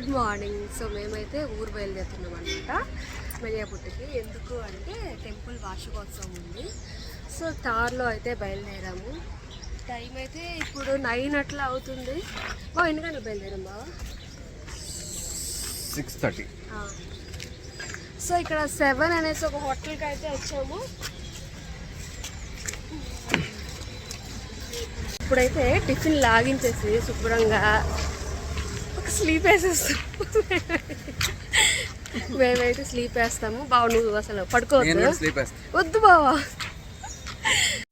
Good morning. So మేమైతే ఊరు బయలుదేరుతున్నాం అనమాట మెలియాపుట్టికి. ఎందుకు అంటే టెంపుల్ వార్షికోత్సవం ఉంది. సో తార్లో అయితే బయలుదేరాము. టైం అయితే ఇప్పుడు నైన్ అట్లా అవుతుంది. బా ఎన్ని గంటలు బయలుదేరాం బావా? Six thirty. సో ఇక్కడ సెవెన్ అనేసి ఒక హోటల్కి అయితే వచ్చాము. ఇప్పుడైతే టిఫిన్ లాగించేసి శుభ్రంగా ఒక స్లీప్ వేసేస్తాం. మేమైతే స్లీప్ వేస్తాము. బావ నువ్వు అసలు పడుకోవద్దు. వద్దు బావా.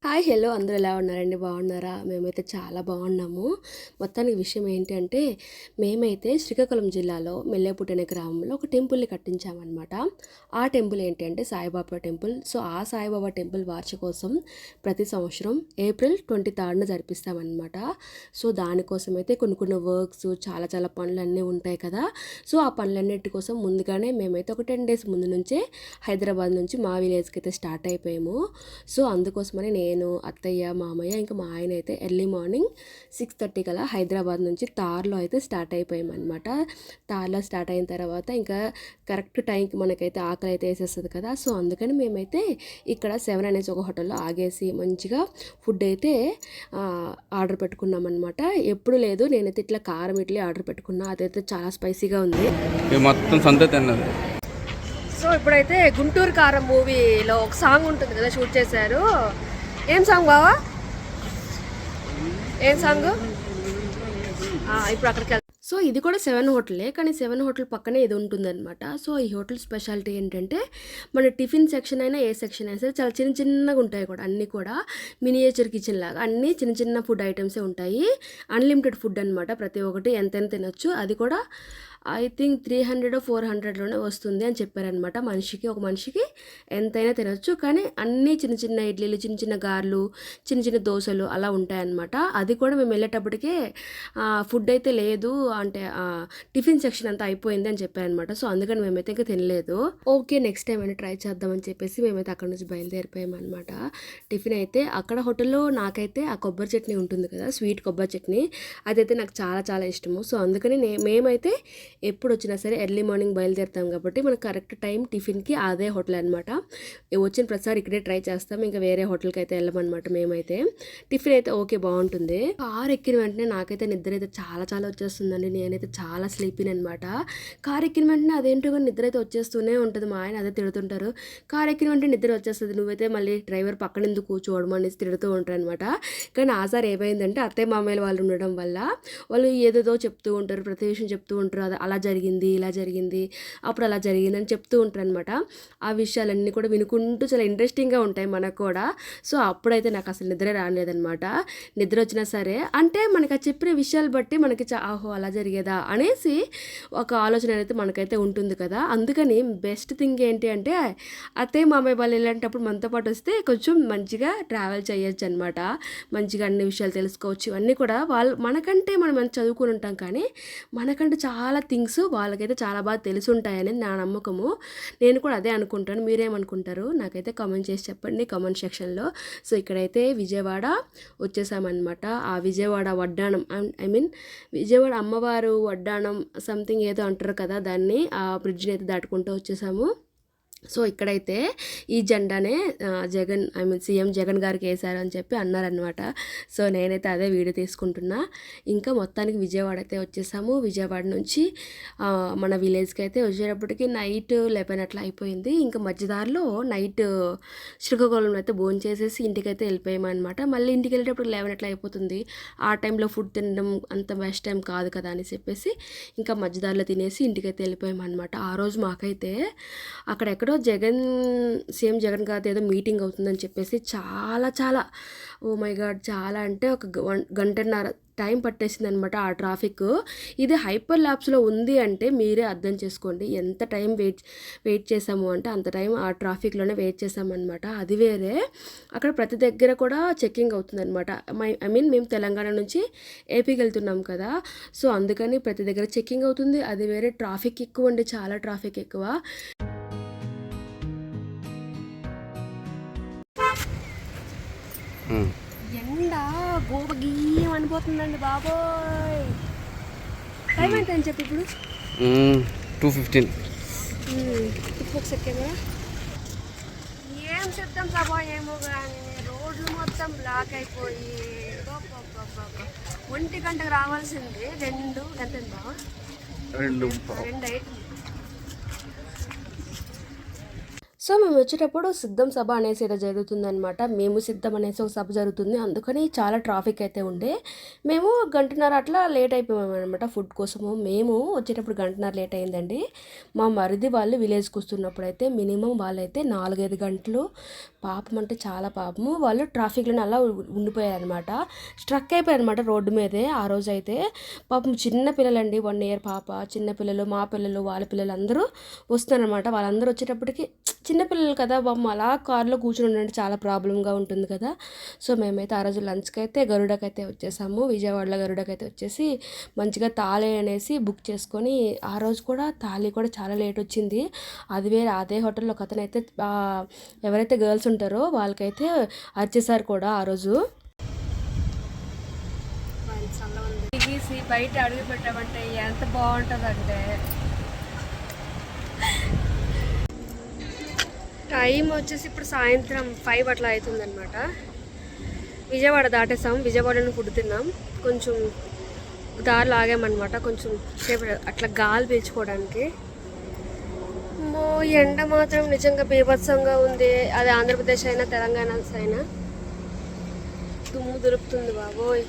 Hi hello. అందరూ ఎలా ఉన్నారండి? బాగున్నారా? మేమైతే చాలా బాగున్నాము. మొత్తానికి విషయం ఏంటంటే మేమైతే శ్రీకాకుళం జిల్లాలో మెల్లేపుట్ అనే గ్రామంలో ఒక టెంపుల్ని కట్టించామన్నమాట. ఆ టెంపుల్ ఏంటంటే సాయిబాబా టెంపుల్. సో ఆ సాయిబాబా టెంపుల్ వార్షికోత్సవం ప్రతి సంవత్సరం ఏప్రిల్ ట్వంటీ థర్డ్న జరిపిస్తామన్నమాట. సో దానికోసం అయితే కొన్ని కొన్ని వర్క్స్ చాలా చాలా పనులన్నీ ఉంటాయి కదా. సో ఆ పనులన్నిటి కోసం ముందుగానే మేమైతే ఒక టెన్ డేస్ ముందు నుంచే హైదరాబాద్ నుంచి మా విలేజ్కి అయితే స్టార్ట్ అయిపోయాము. సో అందుకోసమని నేను అత్తయ్య మామయ్య ఇంకా మా ఆయన అయితే ఎర్లీ మార్నింగ్ సిక్స్ థర్టీ కల్లా హైదరాబాద్ నుంచి తార్లో అయితే స్టార్ట్ అయిపోయాం అనమాట తార్లో స్టార్ట్ అయిన తర్వాత ఇంకా కరెక్ట్ టైంకి మనకైతే ఆకలి అయితే వేసేస్తుంది కదా సో అందుకని మేమైతే ఇక్కడ సెవెన్ అనేసి ఒక హోటల్లో ఆగేసి మంచిగా ఫుడ్ అయితే ఆ, ఆర్డర్ పెట్టుకున్నాం అనమాట ఎప్పుడు లేదు నేనైతే ఇట్లా కారం ఇడ్లీ ఆర్డర్ పెట్టుకున్నా అదైతే చాలా స్పైసీగా ఉంది. మొత్తం సొంత తిన్నది. సో ఇప్పుడైతే గుంటూరు కారం మూవీలో ఒక సాంగ్ ఉంటుంది కదా షూట్ చేశారు. ఏం సాంగ్ బావా? ఏం సాంగ్? ఇప్పుడు అక్కడికి సో ఇది కూడా సెవెన్ హోటలే కానీ సెవెన్ హోటల్ పక్కనే ఇది ఉంటుందన్నమాట. సో ఈ హోటల్ స్పెషాలిటీ ఏంటంటే మన టిఫిన్ సెక్షన్ అయినా ఏ సెక్షన్ అయినా సరే చాలా చిన్న చిన్నగా ఉంటాయి కూడా అన్నీ కూడా మినియేచర్ కిచెన్ లాగా. అన్నీ చిన్న చిన్న ఫుడ్ ఐటమ్సే ఉంటాయి. అన్లిమిటెడ్ ఫుడ్ అనమాట ప్రతి ఒక్కటి. ఎంతైనా తినొచ్చు. అది కూడా I think three hundred four హండ్రెడ్లోనే వస్తుంది అని చెప్పారనమాట మనిషికి ఒక మనిషికి ఎంతైనా తినొచ్చు. కానీ అన్నీ చిన్న చిన్న ఇడ్లీలు చిన్న చిన్న గారెలు చిన్న చిన్న దోశలు అలా ఉంటాయన్నమాట. అది కూడా మేము వెళ్ళేటప్పటికే ఫుడ్ అయితే లేదు. అంటే టిఫిన్ సెక్షన్ అంతా అయిపోయింది అని చెప్పారనమాట సో అందుకని మేమైతే ఇంకా తినలేదు. ఓకే నెక్స్ట్ టైం అయినా ట్రై చేద్దామని చెప్పేసి మేమైతే అక్కడ నుంచి బయలుదేరిపోయామన్నమాట. టిఫిన్ అయితే అక్కడ హోటల్లో నాకైతే ఆ కొబ్బరి చట్నీ ఉంటుంది కదా స్వీట్ కొబ్బరి చట్నీ. అదైతే నాకు చాలా చాలా ఇష్టము. సో అందుకని నే మేమైతే ఎప్పుడు వచ్చినా సరే ఎర్లీ మార్నింగ్ బయలుదేరుతాం కాబట్టి మనకు కరెక్ట్ టైం టిఫిన్కి అదే హోటల్ అనమాట వచ్చిన ప్రతిసారి ఇక్కడే ట్రై చేస్తాం ఇంకా వేరే హోటల్కి అయితే వెళ్ళమన్నమాట మేమైతే. టిఫిన్ అయితే ఓకే బాగుంటుంది. కార్ ఎక్కిన వెంటనే నాకైతే నిద్ర అయితే చాలా చాలా వచ్చేస్తుందండి. నేనైతే చాలా స్లీపీని అనమాట కార్ ఎక్కిన వెంటనే అదేంటో కానీ నిద్ర అయితే వచ్చేస్తూనే ఉంటుంది. మా ఆయన అదే తిడుతుంటారు. కార్ ఎక్కిన వెంటనే నిద్ర వచ్చేస్తుంది. నువ్వైతే మళ్ళీ డ్రైవర్ పక్కన ఎందుకు కూర్చోవడం తిడుతూ ఉంటారు అనమాట కానీ ఆసారి ఏమైందంటే అత్తయ్య మామయ్యలు వాళ్ళు ఉండడం వల్ల వాళ్ళు ఏదేదో చెప్తూ ఉంటారు ప్రతి విషయం చెప్తూ ఉంటారు. అది అలా జరిగింది ఇలా జరిగింది అప్పుడు అలా జరిగింది అని చెప్తూ ఉంటారు అనమాట ఆ విషయాలన్నీ కూడా వినుకుంటూ చాలా ఇంట్రెస్టింగ్గా ఉంటాయి మనకు కూడా. సో అప్పుడైతే నాకు అసలు నిద్ర రాలేదనమాట నిద్ర వచ్చినా సరే అంటే మనకి ఆ చెప్పిన విషయాలు బట్టి మనకి ఆహో అలా జరిగేదా? అనేసి ఒక ఆలోచన అయితే మనకైతే ఉంటుంది కదా. అందుకని బెస్ట్ థింగ్ ఏంటి అంటే అత్తయ్య మామయ్య వాళ్ళు వెళ్ళేటప్పుడు మనతో పాటు వస్తే కొంచెం మంచిగా ట్రావెల్ చేయొచ్చు అనమాట మంచిగా అన్ని విషయాలు తెలుసుకోవచ్చు. ఇవన్నీ కూడా వాళ్ళు మనకంటే మనం చదువుకుని ఉంటాం కానీ మనకంటే చాలా థింగ్స్ వాళ్ళకైతే చాలా బాగా తెలిసి ఉంటాయని నా నమ్మకము. నేను కూడా అదే అనుకుంటాను. మీరేమనుకుంటారు? నాకైతే కామెంట్ చేసి చెప్పండి కామెంట్ సెక్షన్లో. సో ఇక్కడైతే విజయవాడ వచ్చేసామన్నమాట. ఆ విజయవాడ వడ్డానం ఐ మీన్ విజయవాడ అమ్మవారు వడ్డానం సంథింగ్ ఏదో అంటారు కదా దాన్ని ఆ బ్రిడ్జ్ని అయితే దాటుకుంటూ వచ్చేసాము. సో ఇక్కడైతే ఈ జెండానే Jagan I mean CM Jagan గారికి వేశారు అని చెప్పి అన్నారనమాట సో నేనైతే అదే వీడియో తీసుకుంటున్నా. ఇంకా మొత్తానికి విజయవాడ అయితే వచ్చేసాము. విజయవాడ నుంచి మన విలేజ్కి అయితే వచ్చేటప్పటికి నైట్ లెవెన్ అట్లా అయిపోయింది. ఇంకా మధ్యదారిలో నైట్ శ్రీకాకుళంలో అయితే భోజనం చేసేసి ఇంటికైతే వెళ్ళిపోయామన్నమాట. మళ్ళీ ఇంటికి వెళ్ళేటప్పుడు లెవెన్ అట్లా అయిపోతుంది. ఆ టైంలో ఫుడ్ తినడం అంత బెస్ట్ టైం కాదు కదా అని చెప్పేసి ఇంకా మధ్యదారిలో తినేసి ఇంటికైతే వెళ్ళిపోయామన్నమాట. ఆ రోజు మాకైతే అక్కడ ఎక్కడ జగన్ సీఎం జగన్ గారితో ఏదో మీటింగ్ అవుతుందని చెప్పేసి చాలా చాలా ఓ మై గాడ్ చాలా అంటే ఒక గ- గంటన్నర టైం పట్టేసింది అనమాట ఆ ట్రాఫిక్. ఇది హైపర్ ల్యాబ్స్లో ఉంది అంటే మీరే అర్థం చేసుకోండి. ఎంత టైం వెయిట్ వెయిట్ చేసాము అంటే అంత టైం ఆ ట్రాఫిక్లోనే వెయిట్ చేసామన్నమాట అది వేరే. అక్కడ ప్రతి దగ్గర కూడా చెక్కింగ్ అవుతుందన్నమాట. మై ఐ మీన్ మేము తెలంగాణ నుంచి ఏపీకి వెళ్తున్నాం కదా. సో అందుకని ప్రతి దగ్గర చెక్కింగ్ అవుతుంది. అది వేరే. ట్రాఫిక్ ఎక్కువ అండి. చాలా ట్రాఫిక్ ఎక్కువ. ఎండ గోప గీయం అనిపోతుందండి బాబోయ్. టైం ఎంత అని చెప్పి ఇప్పుడు? టూ ఫిఫ్టీన్ ఒకసారి కెమెరా ఏం. సిద్ధం సభ ఏమో కానీ రోడ్లు మొత్తం బ్లాక్ అయిపోయి. ఒంటి గంటకు రావాల్సింది. రెండు గంట ఉందా? రెండు రెండు అవుతుంది సో మేము వచ్చేటప్పుడు సిద్ధం సభ అనేసి ఏదో జరుగుతుందనమాట మేము సిద్ధం అనేసి ఒక సభ జరుగుతుంది. అందుకని చాలా ట్రాఫిక్ అయితే ఉండే. మేము గంటన్నర అట్లా లేట్ అయిపోయాము అనమాట ఫుడ్ కోసము. మేము వచ్చేటప్పుడు గంటన్నర లేట్ అయిందండి. మా మరిది వాళ్ళు విలేజ్కి వస్తున్నప్పుడు అయితే మినిమం వాళ్ళైతే నాలుగైదు గంటలు. పాపం అంటే చాలా పాపము. వాళ్ళు ట్రాఫిక్లోనే అలా ఉండిపోయారనమాట స్ట్రక్ అయిపోయారు అనమాట రోడ్డు మీదే ఆ రోజు అయితే. పాపం చిన్న పిల్లలండి. వన్ ఇయర్ పాప చిన్న పిల్లలు మా పిల్లలు వాళ్ళ పిల్లలు అందరూ వస్తున్నారనమాట వాళ్ళందరూ వచ్చేటప్పటికి చిన్నపిల్లలు కదా బామ్మ అలా కార్లో కూర్చుని ఉండండి చాలా ప్రాబ్లంగా ఉంటుంది కదా. సో మేమైతే ఆ రోజు లంచ్కి అయితే గరుడకైతే వచ్చేసాము. విజయవాడలో గరుడకైతే వచ్చేసి మంచిగా తాళి అనేసి బుక్ చేసుకొని ఆ రోజు కూడా తాళి కూడా చాలా లేట్ వచ్చింది. అది వేరే అదే హోటల్లో ఒక అతనైతే ఎవరైతే గర్ల్స్ ఉంటారో వాళ్ళకైతే అరిచేసారు కూడా ఆ రోజు. బయట అడుగు పెట్టామంటే ఎంత బాగుంటుందంటే టైం వచ్చేసి ఇప్పుడు సాయంత్రం ఫైవ్ అట్లా అవుతుందనమాట విజయవాడ దాటేసాం. విజయవాడను ఫుడ్ తిన్నాం. కొంచెం దారి లాగామన్నమాట కొంచెం సేపు అట్లా గాలి పీల్చుకోవడానికి. మో ఎండ మాత్రం నిజంగా బీభత్సంగా ఉంది. అది ఆంధ్రప్రదేశ్ అయినా తెలంగాణ అయినా. దుమ్ము దొరుకుతుంది బాబోయ్.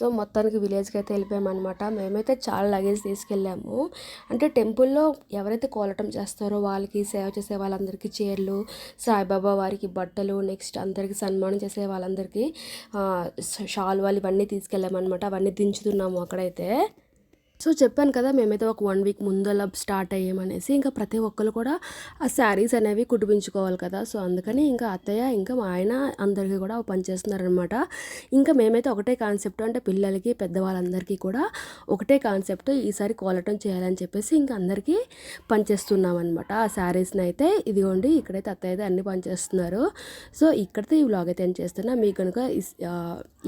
సో మొత్తానికి విలేజ్కి అయితే వెళ్ళిపోయామన్నమాట. మేమైతే చాలా లగేజ్ తీసుకెళ్ళాము. అంటే టెంపుల్లో ఎవరైతే కోలటం చేస్తారో వాళ్ళకి సేవ చేసే వాళ్ళందరికీ చీరలు సాయిబాబా వారికి బట్టలు నెక్స్ట్ అందరికీ సన్మానం చేసే వాళ్ళందరికీ ఆ, షాల్వాలు ఇవన్నీ తీసుకెళ్ళామన్నమాట. అవన్నీ దించుతున్నాము అక్కడైతే. సో చెప్పాను కదా మేమైతే ఒక వన్ వీక్ ముందల స్టార్ట్ అయ్యామనేసి ఇంకా ప్రతి ఒక్కరు కూడా ఆ శారీస్ అనేవి కుట్టించుకోవాలి కదా. సో అందుకని ఇంకా అత్తయ్య ఇంకా మా ఆయన అందరికీ కూడా పని చేస్తున్నారనమాట ఇంకా మేమైతే ఒకటే కాన్సెప్ట్ అంటే పిల్లలకి పెద్దవాళ్ళందరికీ కూడా ఒకటే కాన్సెప్ట్ ఈసారి కోలటం చేయాలని చెప్పేసి ఇంకా అందరికీ పనిచేస్తున్నాం అనమాట ఆ శారీస్ని అయితే ఇదిగోండి ఇక్కడైతే అత్తయ్య అయితే అన్ని పనిచేస్తున్నారు. సో ఇక్కడైతే ఈ వ్లాగ్ అయితే ఏం చేస్తున్నా. మీకు కనుక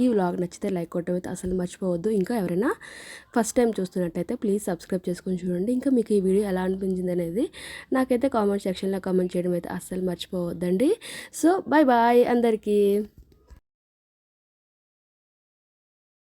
ఈ వ్లాగ్ నచ్చితే లైక్ కొట్టడం అయితే అసలు మర్చిపోవద్దు. ఇంకా ఎవరైనా ఫస్ట్ టైం చూస్తున్నట్టయితే ప్లీజ్ సబ్స్క్రైబ్ చేసుకొని చూడండి. ఇంకా మీకు ఈ వీడియో ఎలా అనిపించింది అనేది నాకైతే కామెంట్ సెక్షన్లో కామెంట్ చేయడం అయితే అస్సలు మర్చిపోవద్దండి. సో బాయ్ బాయ్ అందరికీ.